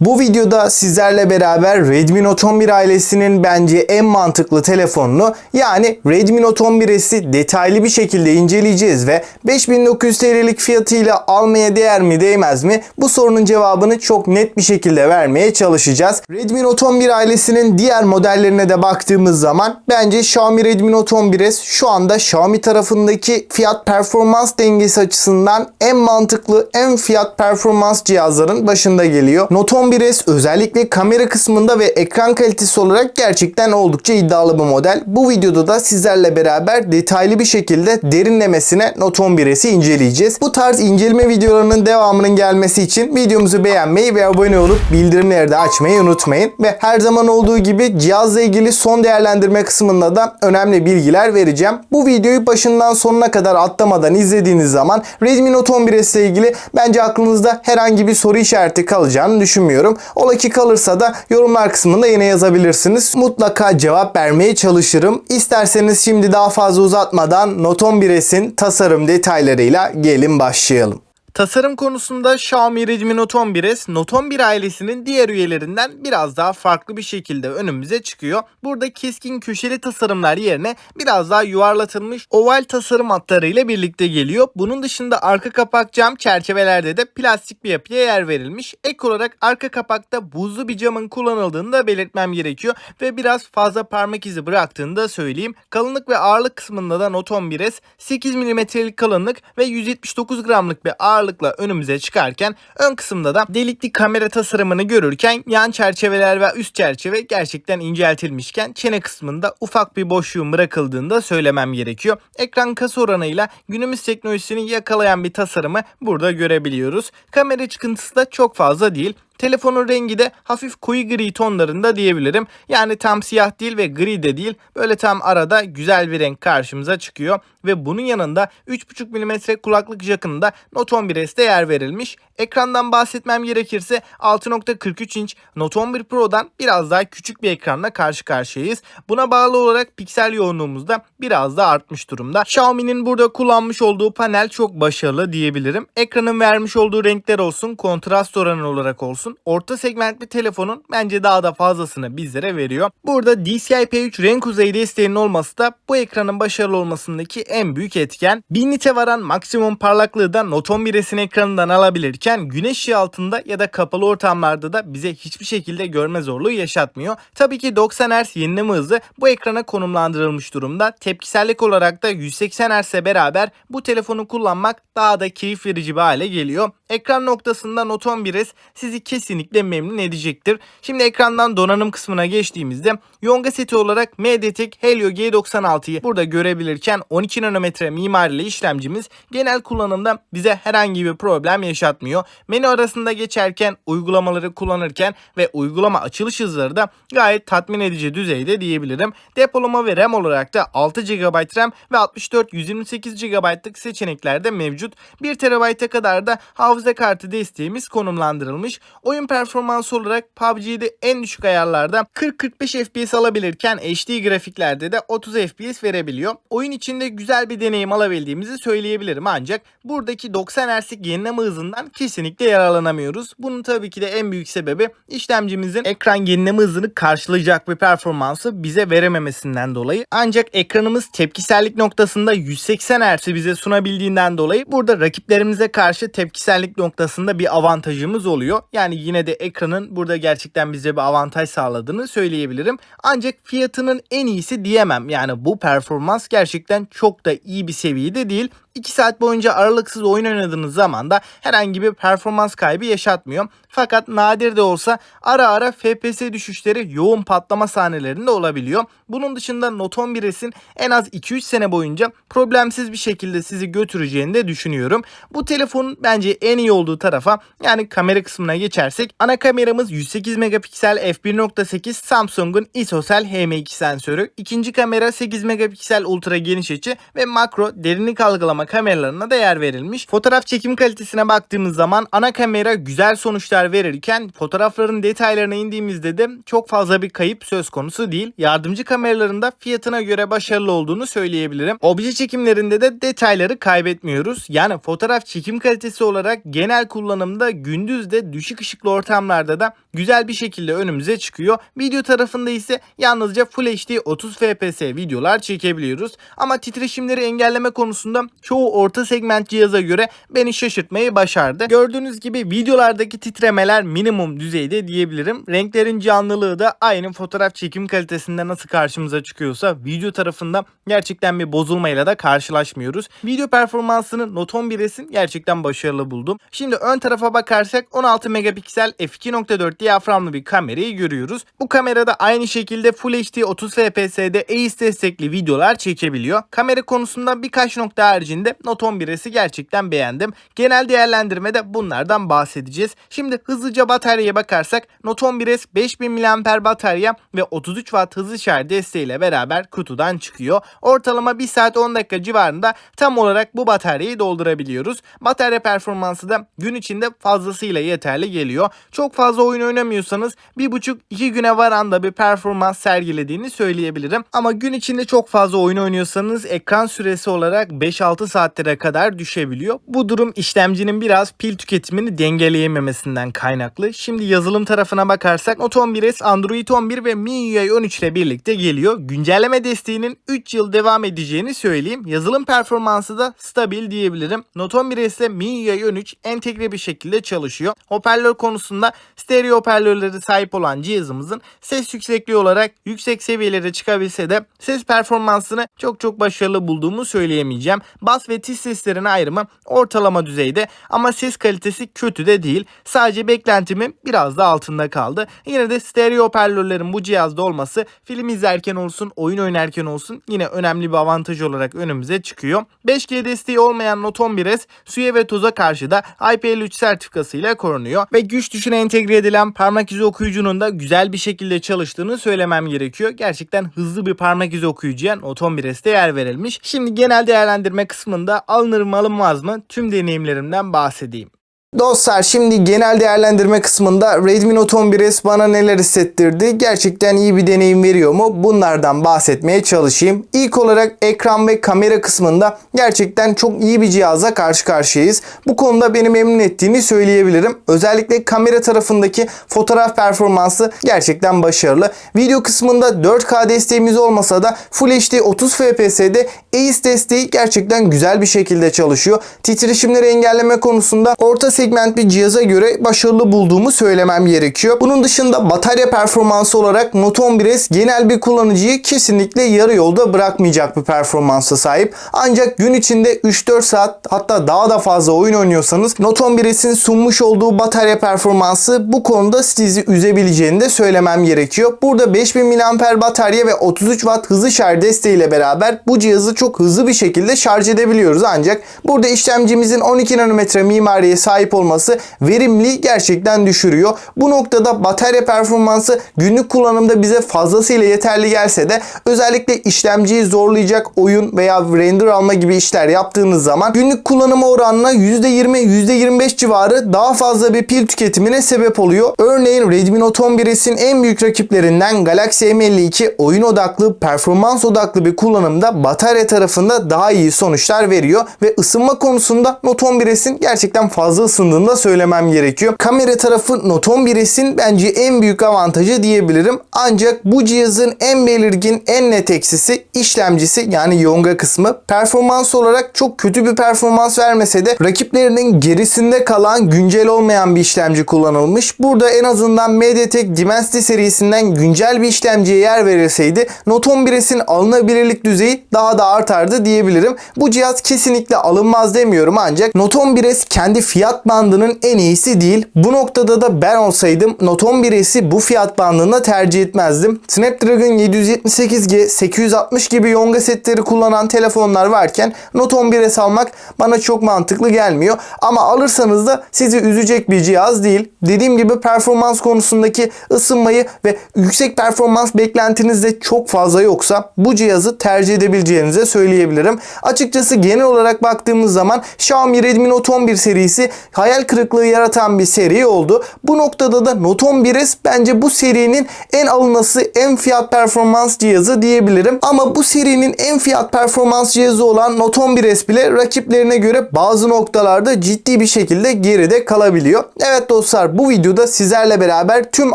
Bu videoda sizlerle beraber Redmi Note 11 ailesinin bence en mantıklı telefonunu yani Redmi Note 11S'i detaylı bir şekilde inceleyeceğiz ve 5900 TL'lik fiyatıyla almaya değer mi değmez mi bu sorunun cevabını çok net bir şekilde vermeye çalışacağız. Redmi Note 11 ailesinin diğer modellerine de baktığımız zaman bence Xiaomi Redmi Note 11S şu anda Xiaomi tarafındaki fiyat performans dengesi açısından en mantıklı en fiyat performans cihazların başında geliyor. Note 11S özellikle kamera kısmında ve ekran kalitesi olarak gerçekten oldukça iddialı bir model. Bu videoda da sizlerle beraber detaylı bir şekilde derinlemesine Note 11S'i inceleyeceğiz. Bu tarz inceleme videolarının devamının gelmesi için videomuzu beğenmeyi ve abone olup bildirimleri de açmayı unutmayın. Ve her zaman olduğu gibi cihazla ilgili son değerlendirme kısmında da önemli bilgiler vereceğim. Bu videoyu başından sonuna kadar atlamadan izlediğiniz zaman Redmi Note 11S ile ilgili bence aklınızda herhangi bir soru işareti kalacağını düşünmüyorum. Ola ki kalırsa da yorumlar kısmında yine yazabilirsiniz. Mutlaka cevap vermeye çalışırım. İsterseniz şimdi daha fazla uzatmadan Note 11S'in tasarım detaylarıyla gelin başlayalım. Tasarım konusunda Xiaomi Redmi Note 11S, Note 11 ailesinin diğer üyelerinden biraz daha farklı bir şekilde önümüze çıkıyor. Burada keskin köşeli tasarımlar yerine biraz daha yuvarlatılmış oval tasarım hatlarıyla birlikte geliyor. Bunun dışında arka kapak cam çerçevelerde de plastik bir yapıya yer verilmiş. Ek olarak arka kapakta buzlu bir camın kullanıldığını da belirtmem gerekiyor ve biraz fazla parmak izi bıraktığını da söyleyeyim. Kalınlık ve ağırlık kısmında da Note 11S 8 mm'lik kalınlık ve 179 gramlık bir ağırlıkla önümüze çıkarken ön kısımda da delikli kamera tasarımını görürken yan çerçeveler ve üst çerçeve gerçekten inceltilmişken çene kısmında ufak bir boşluğun bırakıldığını da söylemem gerekiyor. Ekran kasa oranıyla günümüz teknolojisini yakalayan bir tasarımı burada görebiliyoruz. Kamera çıkıntısı da çok fazla değil. Telefonun rengi de hafif koyu gri tonlarında diyebilirim. Yani tam siyah değil ve gri de değil. Böyle tam arada güzel bir renk karşımıza çıkıyor. Ve bunun yanında 3.5 mm kulaklık jackında Note 11S'te yer verilmiş. Ekrandan bahsetmem gerekirse 6.43 inç Note 11 Pro'dan biraz daha küçük bir ekranla karşı karşıyayız. Buna bağlı olarak piksel yoğunluğumuz da biraz da artmış durumda. Xiaomi'nin burada kullanmış olduğu panel çok başarılı diyebilirim. Ekranın vermiş olduğu renkler olsun, kontrast oranı olarak olsun. Orta segmentli telefonun bence daha da fazlasını bizlere veriyor. Burada DCI-P3 renk kuzeyi desteğinin olması da bu ekranın başarılı olmasındaki en büyük etken. 1000 nite varan maksimum parlaklığı da Note 11S'in ekranından alabilirken güneş ışığı altında ya da kapalı ortamlarda da bize hiçbir şekilde görme zorluğu yaşatmıyor. Tabii ki 90 Hz yenileme hızı bu ekrana konumlandırılmış durumda. Tepkisellik olarak da 180 Hz'e beraber bu telefonu kullanmak daha da keyif verici bir hale geliyor. Ekran noktasında Note 11S sizi kesinlikle memnun edecektir. Şimdi ekrandan donanım kısmına geçtiğimizde Yonga seti olarak MediaTek Helio G96'yı burada görebilirken 12 nanometre mimarili işlemcimiz genel kullanımda bize herhangi bir problem yaşatmıyor. Menü arasında geçerken uygulamaları kullanırken ve uygulama açılış hızları da gayet tatmin edici düzeyde diyebilirim. Depolama ve RAM olarak da 6 GB RAM ve 64 128 GB'lık seçenekler de mevcut. 1 TB'a kadar da hafıza kartı desteğimiz konumlandırılmış. Oyun performansı olarak PUBG'de en düşük ayarlarda 40-45 FPS alabilirken HD grafiklerde de 30 FPS verebiliyor. Oyun içinde güzel bir deneyim alabildiğimizi söyleyebilirim ancak buradaki 90 Hz'lik yenileme hızından kesinlikle yararlanamıyoruz. Bunun tabii ki de en büyük sebebi işlemcimizin ekran yenileme hızını karşılayacak bir performansı bize verememesinden dolayı. Ancak ekranımız tepkisellik noktasında 180 Hz'i bize sunabildiğinden dolayı burada rakiplerimize karşı tepkisellik noktasında bir avantajımız oluyor. Yani yine de ekranın burada gerçekten bize bir avantaj sağladığını söyleyebilirim. Ancak fiyatının en iyisi diyemem. Yani bu performans gerçekten çok da iyi bir seviyede değil. 2 saat boyunca aralıksız oyun oynadığınız zaman da herhangi bir performans kaybı yaşatmıyor. Fakat nadir de olsa ara ara FPS düşüşleri yoğun patlama sahnelerinde olabiliyor. Bunun dışında Note 11S'in en az 2-3 sene boyunca problemsiz bir şekilde sizi götüreceğini de düşünüyorum. Bu telefonun bence en iyi olduğu tarafa yani kamera kısmına geçersek ana kameramız 108 megapiksel f1.8 Samsung'un ISOCELL HM2 sensörü. İkinci kamera 8 megapiksel ultra geniş açı ve makro derinlik algılama kameralarına da yer verilmiş. Fotoğraf çekim kalitesine baktığımız zaman ana kamera güzel sonuçlar verirken fotoğrafların detaylarına indiğimizde de çok fazla bir kayıp söz konusu değil. Yardımcı kamera kameralarında fiyatına göre başarılı olduğunu söyleyebilirim. Obje çekimlerinde de detayları kaybetmiyoruz. Yani fotoğraf çekim kalitesi olarak genel kullanımda gündüz de düşük ışıklı ortamlarda da güzel bir şekilde önümüze çıkıyor. Video tarafında ise yalnızca Full HD 30 FPS videolar çekebiliyoruz. Ama titreşimleri engelleme konusunda çoğu orta segment cihaza göre beni şaşırtmayı başardı. Gördüğünüz gibi videolardaki titremeler minimum düzeyde diyebilirim. Renklerin canlılığı da aynı fotoğraf çekim kalitesinde nasıl karşımıza çıkıyorsa video tarafında gerçekten bir bozulmayla da karşılaşmıyoruz. Video performansını Note 11s'in gerçekten başarılı buldum. Şimdi ön tarafa bakarsak 16 megapiksel f2.4 diyaframlı bir kamerayı görüyoruz. Bu kamerada aynı şekilde Full HD 30 FPS'de AIS destekli videolar çekebiliyor. Kamera konusunda birkaç nokta haricinde Note 11s'i gerçekten beğendim. Genel değerlendirmede bunlardan bahsedeceğiz. Şimdi hızlıca bataryaya bakarsak Note 11s 5000 mAh batarya ve 33 Watt hızlı şarj desteğiyle beraber kutudan çıkıyor. Ortalama 1 saat 10 dakika civarında tam olarak bu bataryayı doldurabiliyoruz. Batarya performansı da gün içinde fazlasıyla yeterli geliyor. Çok fazla oyun oynamıyorsanız 1,5-2 güne varanda bir performans sergilediğini söyleyebilirim. Ama gün içinde çok fazla oyun oynuyorsanız ekran süresi olarak 5-6 saatlere kadar düşebiliyor. Bu durum işlemcinin biraz pil tüketimini dengeleyememesinden kaynaklı. Şimdi yazılım tarafına bakarsak Note 11s Android 11 ve MIUI 13 ile birlikte geliyor. Güncelleme desteğinin 3 yıl devam edeceğini söyleyeyim. Yazılım performansı da stabil diyebilirim. Note 11s ile MIUI 13 entegre bir şekilde çalışıyor. Hoparlör konusunda stereo hoparlörleri sahip olan cihazımızın ses yüksekliği olarak yüksek seviyelere çıkabilse de ses performansını çok çok başarılı bulduğumu söyleyemeyeceğim. Bas ve tiz seslerin ayrımı ortalama düzeyde ama ses kalitesi kötü de değil. Sadece beklentimin biraz da altında kaldı. Yine de stereo hoparlörlerin bu cihazda olması film izlerken olsun, oyun oynarken olsun yine önemli bir avantaj olarak önümüze çıkıyor. 5G desteği olmayan Note 11s suya ve toza karşı da IP53 sertifikasıyla korunuyor ve güç tuşuna entegre edilen parmak izi okuyucunun da güzel bir şekilde çalıştığını söylemem gerekiyor. Gerçekten hızlı bir parmak izi okuyucuya Note 11s'te yer verilmiş. Şimdi genel değerlendirme kısmında alınır mı alınmaz mı tüm deneyimlerimden bahsedeyim. Dostlar şimdi genel değerlendirme kısmında Redmi Note 11s bana neler hissettirdi? Gerçekten iyi bir deneyim veriyor mu? Bunlardan bahsetmeye çalışayım. İlk olarak ekran ve kamera kısmında gerçekten çok iyi bir cihazla karşı karşıyayız. Bu konuda beni memnun ettiğini söyleyebilirim. Özellikle kamera tarafındaki fotoğraf performansı gerçekten başarılı. Video kısmında 4K desteğimiz olmasa da Full HD 30 FPS'de AIS desteği gerçekten güzel bir şekilde çalışıyor. Titreşimleri engelleme konusunda orta segment bir cihaza göre başarılı bulduğumu söylemem gerekiyor. Bunun dışında batarya performansı olarak Note 11s genel bir kullanıcıyı kesinlikle yarı yolda bırakmayacak bir performansa sahip. Ancak gün içinde 3-4 saat hatta daha da fazla oyun oynuyorsanız Note 11s'in sunmuş olduğu batarya performansı bu konuda sizi üzebileceğini de söylemem gerekiyor. Burada 5000 mAh batarya ve 33 Watt hızlı şarj desteğiyle beraber bu cihazı çok hızlı bir şekilde şarj edebiliyoruz. Ancak burada işlemcimizin 12 nanometre mimariye sahip olması verimli gerçekten düşürüyor. Bu noktada batarya performansı günlük kullanımda bize fazlasıyla yeterli gelse de özellikle işlemciyi zorlayacak oyun veya render alma gibi işler yaptığınız zaman günlük kullanıma oranla %20 %25 civarı daha fazla bir pil tüketimine sebep oluyor. Örneğin Redmi Note 11s'in en büyük rakiplerinden Galaxy M52 oyun odaklı, performans odaklı bir kullanımda batarya tarafında daha iyi sonuçlar veriyor ve ısınma konusunda Note 11s'in gerçekten fazla ısındığını da söylemem gerekiyor. Kamera tarafı Note 11s'in bence en büyük avantajı diyebilirim. Ancak bu cihazın en belirgin, en net eksisi işlemcisi yani Yonga kısmı. Performans olarak çok kötü bir performans vermese de rakiplerinin gerisinde kalan güncel olmayan bir işlemci kullanılmış. Burada en azından MediaTek Dimensity serisinden güncel bir işlemciye yer verilseydi Note 11s'in alınabilirlik düzeyi daha da artardı diyebilirim. Bu cihaz kesinlikle alınmaz demiyorum ancak Note 11s kendi fiyat bandının en iyisi değil. Bu noktada da ben olsaydım Note 11s'i bu fiyat bandında tercih etmezdim. Snapdragon 778G, 860 gibi Yonga setleri kullanan telefonlar varken Note 11s almak bana çok mantıklı gelmiyor. Ama alırsanız da sizi üzecek bir cihaz değil. Dediğim gibi performans konusundaki ısınmayı ve yüksek performans beklentiniz de çok fazla yoksa bu cihazı tercih edebileceğinize söyleyebilirim. Açıkçası genel olarak baktığımız zaman Xiaomi Redmi Note 11 serisi hayal kırıklığı yaratan bir seri oldu. Bu noktada da Note 11s bence bu serinin en alınası en fiyat performans cihazı diyebilirim. Ama bu serinin en fiyat performans cihazı olan Note 11s bile rakiplerine göre bazı noktalarda ciddi bir şekilde geride kalabiliyor. Evet dostlar bu videoda sizlerle beraber tüm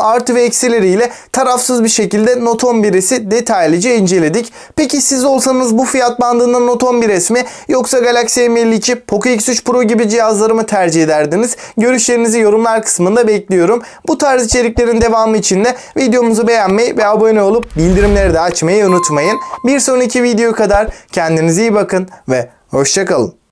artı ve eksileriyle tarafsız bir şekilde Note 11s'i detaylıca inceledik. Peki siz olsanız bu fiyat bandında Note 11s mi yoksa Galaxy M52, Poco X3 Pro gibi cihazları mı tercih ederdiniz? Görüşlerinizi yorumlar kısmında bekliyorum. Bu tarz içeriklerin devamı için de videomuzu beğenmeyi ve abone olup bildirimleri de açmayı unutmayın. Bir sonraki video kadar kendinize iyi bakın ve hoşçakalın.